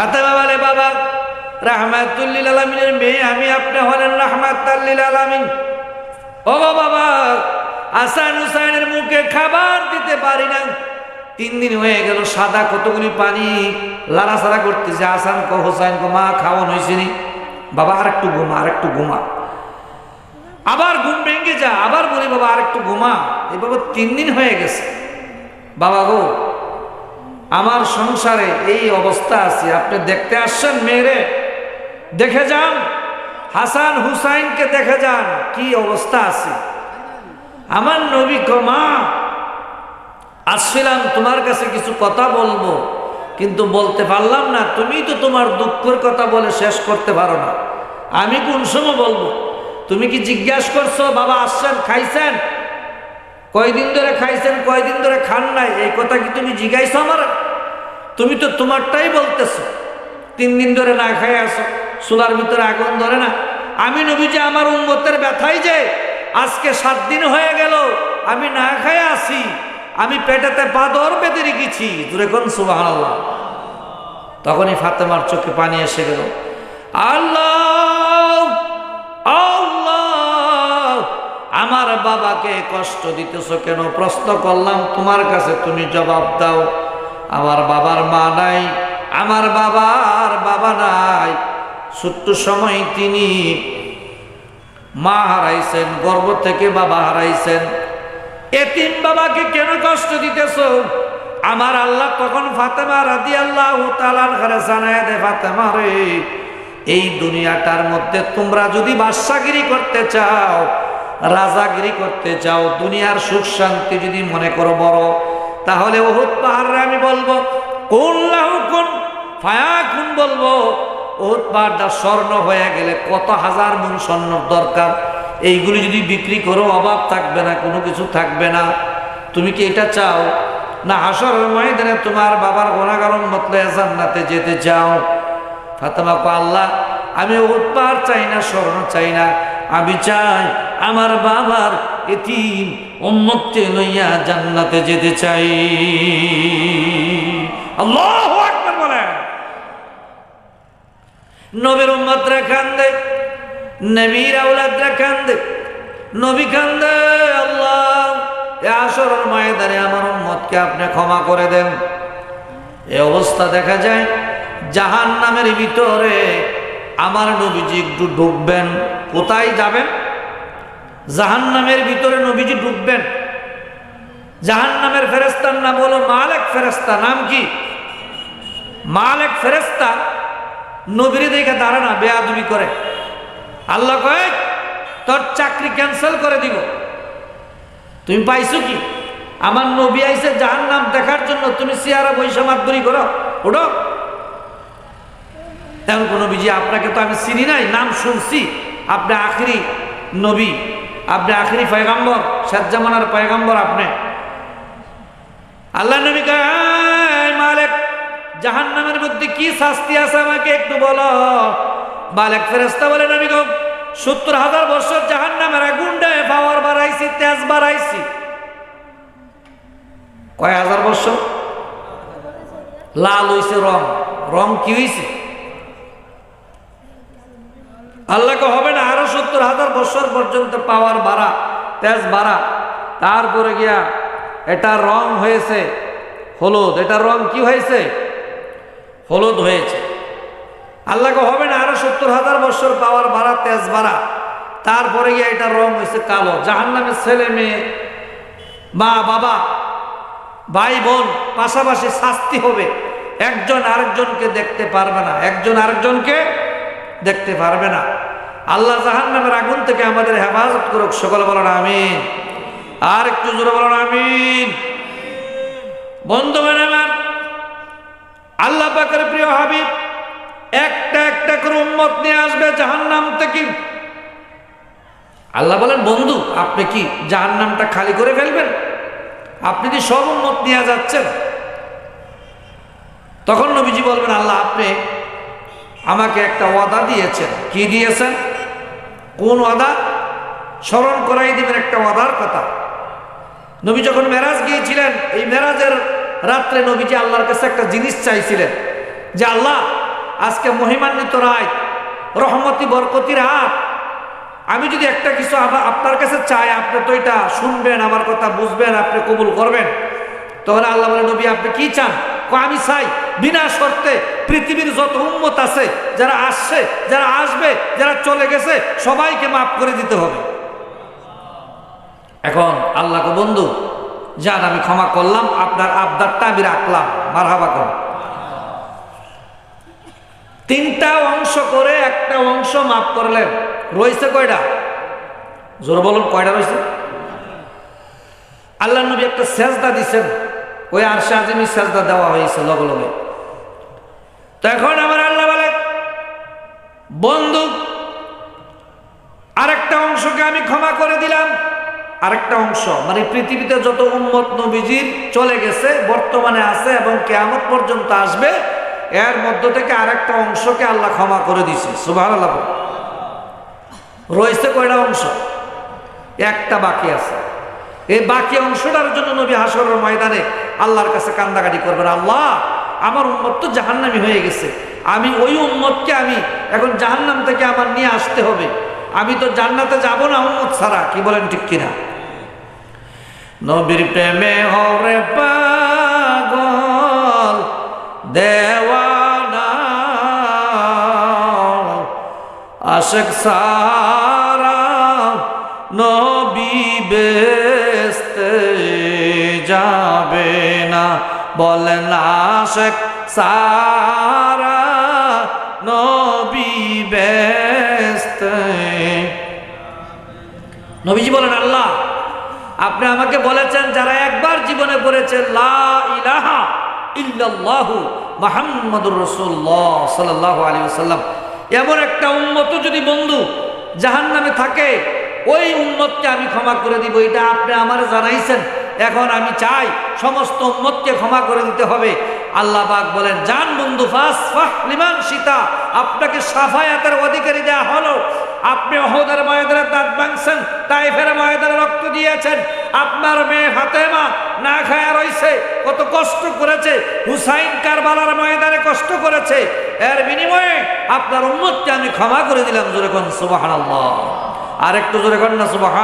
ফাতেমা বলে বাবা, রাহমাতুল্লিল আলমিনের মেয়ে আমি, আপনি হলেন রাহমাতাল্লিল আলমিন। ও বাবা, আসান হুসাইনের মুখে খাবার দিতে পারি না। তিন দিন হয়ে গেল, সাদা কতগুলি পানি লাড়াছাড়া করতেছে। আসান কো, হোসাইন কো, মা খাওয়ান হয়েছে নি। বাবা আর একটু ঘুমা আর একটু ঘুমা। আবার ঘুম ভেঙে যা, আবার বলি, বাবা আর একটু ঘুমা। বাবা তিন দিন হয়ে গেছে। বাবা গো আমার সংসারে এই অবস্থা আছে। আপনি দেখতে আসছেন মেয়েরে? দেখে যান। হাসান হুসাইনকে দেখে যান, কি অবস্থা আছে। আমার নবী মা, আসছিলাম, তোমার কাছে কিছু কথা বলব, কিন্তু বলতে পারলাম না। তুমি তো তোমার দুঃখের কথা বলে শেষ করতে পারো না। আমি কোন সময় বলব? তুমি কি জিজ্ঞাসা করছ, বাবা, আসছেন, খাইছেন? কয়দিন ধরে খাইছেন, কয়দিন ধরে খান নাই, এই কথা কি তুমি জিজ্ঞাসা আমার? তুমি তো তোমারটাই বলতেছো, তিন দিন ধরে না খাই আসো চুলার ভিতরে আগুন ধরে না। আমি নবী যে আমার উন্মতের ব্যথাই যে আজকে সাত দিন হয়ে গেল, আমি না খাই আসি আমি পেটেতে পাদর বেঁধে রেখেছি। দূরে কোন সুবাহ তখনই ফাতেমার চোখে পানি এসে গেল। আল্লাহ! আমার বাবাকে কষ্ট দিতেছ কেন? প্রশ্ন করলাম, তোমার কাছে তুমি জবাব দাও। আমার বাবার মা নাই, আমার বাবার বাবা নাই। ছোট্ট সময় তিনি মা হারাইছেন, গর্ব থেকে বাবা হারাইছেন। এতিম বাবাকে কেন কষ্ট দিতেছ? আমার আল্লাহ তখন ফাতেমা রাদি আল্লাহ জানায় দে ফাতেমা রে, এই দুনিয়াটার মধ্যে তোমরা যদি বাদশাগিরি করতে চাও রাজাগিরি করতে চাও, দুনিয়ার সুখ শান্তি যদি মনে করো বড়, তাহলে ওহুদ পাহাড়ে আমি বলব, কোন বলব। ওহুদ পাহাড়টা স্বর্ণ হয়ে গেলে কত হাজার মন স্বর্ণ দরকার। এইগুলি যদি বিক্রি করো, অভাব থাকবে না, কোনো কিছু থাকবে না। তুমি কি এটা চাও? না হাসর ময়দানে তোমার বাবার গোনাগারণ মতলে জান্নাতে যেতে চাও। ফাতেমা কো আল্লাহ, আমি উৎপার চাই না, স্বর্ণ চাই না, আমি চাই আমার বাবার এতিম উম্মতকে লইয়া জান্নাতে যেতে চাই। আল্লাহ আকবার বলেন। নবীর উম্মতরা কান্দে, নবীর আউলাদরা কান্দে, নবী কান্দে, আল্লাহ আসরের ময়দানে আমার উম্মতকে আপনি ক্ষমা করে দেন। এ অবস্থা দেখা যায় জাহান নামের ভিতরে আমার নবীজি একটু ঢুকবেন, কোথায় যাবেন? জাহান নামের ভিতরে নবীজি ঢুকবেন। জাহান নামের ফেরেস্তার নাম হলো মালেক ফেরেস্তা নাম কি? মালেক ফেরেস্তা নবীর দেখে দাঁড়া না, বেয়াদুবি করে। আল্লাহ কয়ে, তোর চাকরি ক্যান্সেল করে দিব। তুমি পাইছো কি? আমার নবী আইসে জাহান নাম দেখার জন্য, তুমি চেয়ারা বৈশা মাতবরি করো। ওঠো তেমন কোনো বিজি আপনাকে তো আমি চিনি নাই, নাম শুনছি। আপনি আখরি নবী। আপনি আখরি পয়গাম্বর শেষজামানার পয়গাম্বর আপনি। আল্লাহ নবী কয়, "এই মালিক জাহান নামের মধ্যে কি শাস্তি আছে আমাকে একটু বলো? মালিক ফেরেস্তা বলে, নবী গো, সত্তর হাজার বছর জাহান নামের আগুন দেয় পাওয়ার বাড়াইছি তেজ বাড়াইছি কয় হাজার বছর? লাল হইছে রং। রং কি হইছে? আল্লাহকে হবে না সত্তর হাজার বছর পর্যন্ত পাওয়ার বাড়া তেজ বাড়া তারপরে গিয়া এটা রং হয়েছে হলুদ। এটা রং কি হয়েছে? হলুদ হয়েছে। আল্লাহকে হবে না আরও সত্তর হাজার বছর পাওয়ার বাড়া তেজ বাড়া তারপরে গিয়ে এটা রং হয়েছে কালো। জাহান নামের ছেলে মেয়ে, মা, বাবা, ভাই, বোন, পাশাপাশি শাস্তি হবে। একজন আরেকজনকে দেখতে পারবে না। একজন আরেকজনকে দেখতে পারবে না। আল্লাহ জাহান নামের আগুন থেকে আমাদের হেফাজত করুক, সকল বলেন আমিন। আর একটু জোরে বলেন আমিন। বন্ধু আমার, আল্লাহ পাকের প্রিয় হাবিব, একটা একটা করে উম্মত নিয়ে আসবে জাহান নাম থেকে। আল্লাহ বলেন, বন্ধু, আপনি কি জাহান নামটা খালি করে ফেলবেন? আপনি কি সব উন্মত নিয়ে যাচ্ছেন? তখন নবীজি বলবেন, আল্লাহ, আপনি আমাকে একটা ওয়াদা দিয়েছেন। কি দিয়েছেন? কোন ওয়াদা? স্মরণ করাই দিবেন একটা ওয়াদার কথা। নবী যখন মেরাজ গিয়েছিলেন, এই মেরাজের রাত্রে নবীজি আল্লাহর কাছে একটা জিনিস চাইছিলেন, যে আল্লাহ, আজকে মহিমান্বিত রায়, রহমতি বরকতি রাত আমি যদি একটা কিছু আপনার কাছে চাই, আপনি তো এটা শুনবেন, আমার কথা বুঝবেন, আপনি কবুল করবেন। তখন আল্লাহ নবী, আপনি কি চান? আমি চাই, বিনা শর্তে পৃথিবীর যত উম্মত আছে, যারা আসছে, যারা আসবে, যারা চলে গেছে, সবাইকে মাফ করে দিতে হবে। এখন আল্লাহকে বন্ধু, যান আমি ক্ষমা করলাম, আপনার আবদারটা আমি রাখলাম। মারহাবা কর। তিনটা অংশ করে একটা অংশ মাফ করলেন। রয়েছে কয়টা? জোর বলুন, কয়টা রয়েছে? আল্লাহ নবী একটা সেজদা দিছেন। ওই আরশে আজিমি সেজদা দেওয়া হয়েছে লগে লগে। তো এখন আমার আল্লাহ বলে, বন্ধু, আরেকটা অংশকে আমি ক্ষমা করে দিলাম। আরেকটা অংশ মানে পৃথিবীতে যত উম্মত নবীজির চলে গেছে, বর্তমানে আছে এবং কেয়ামত পর্যন্ত আসবে, এর মধ্য থেকে আরেকটা অংশকে আল্লাহ ক্ষমা করে দিছে। সুবাহ আল্লাহ রয়েছে কয়টা অংশ? একটা বাকি আছে। এই বাকি অংশটার জন্য নবী হাসরের ময়দানে আল্লাহর কাছে কান্দাকাটি করবেন, আল্লাহ আমার উম্মত তো জাহান্নামি হয়ে গেছে। আমি ওই উম্মতকে আমি এখন জাহান্নাম থেকে আমার নিয়ে আসতে হবে। আমি তো জান্নাতে যাব না উম্মত ছাড়া, কি বলেন ঠিক কিনা? নবীর প্রেমে হরে পাগল, দেওয়ানা, আশেক সারা নবী বেস্তে যাবে না। বলেন আশেক সারা নবী বেস্তে নবীজি বলেন, আল্লাহ, আপনি আমাকে বলেছেন যারা একবার জীবনে পড়েছে, লা ইলাহা ইল্লাল্লাহু মুহাম্মাদুর রাসূলুল্লাহ সাল্লাল্লাহু আলাইহি ওয়াসাল্লাম। এমন একটা উম্মত যদি বন্ধু জাহান্নামে থাকে, ওই উম্মতকে আমি ক্ষমা করে দিব, এটা আপনি আমার জানাইছেন। এখন আমি চাই সমস্ত উম্মতকে ক্ষমা করে দিতে হবে। আল্লাহ পাক বলেন যান বন্ধু লিমান সীতা আপনাকে সাফায়াতের অধিকারী দেওয়া হলো। আপনি অহদের ময়দানে দাঁত ভাঙছেন তাইফের ময়দানে রক্ত দিয়েছেন। আপনার মেয়ে ফাতেমা না খায়া রইছে, কত কষ্ট করেছে। হুসাইন কারবালার ময়দানে কষ্ট করেছে। এর বিনিময়ে আপনার উম্মতকে আমি ক্ষমা করে দিলাম, জোরে কোন সুবাহ আর একটু জোরে কন না সুবাহ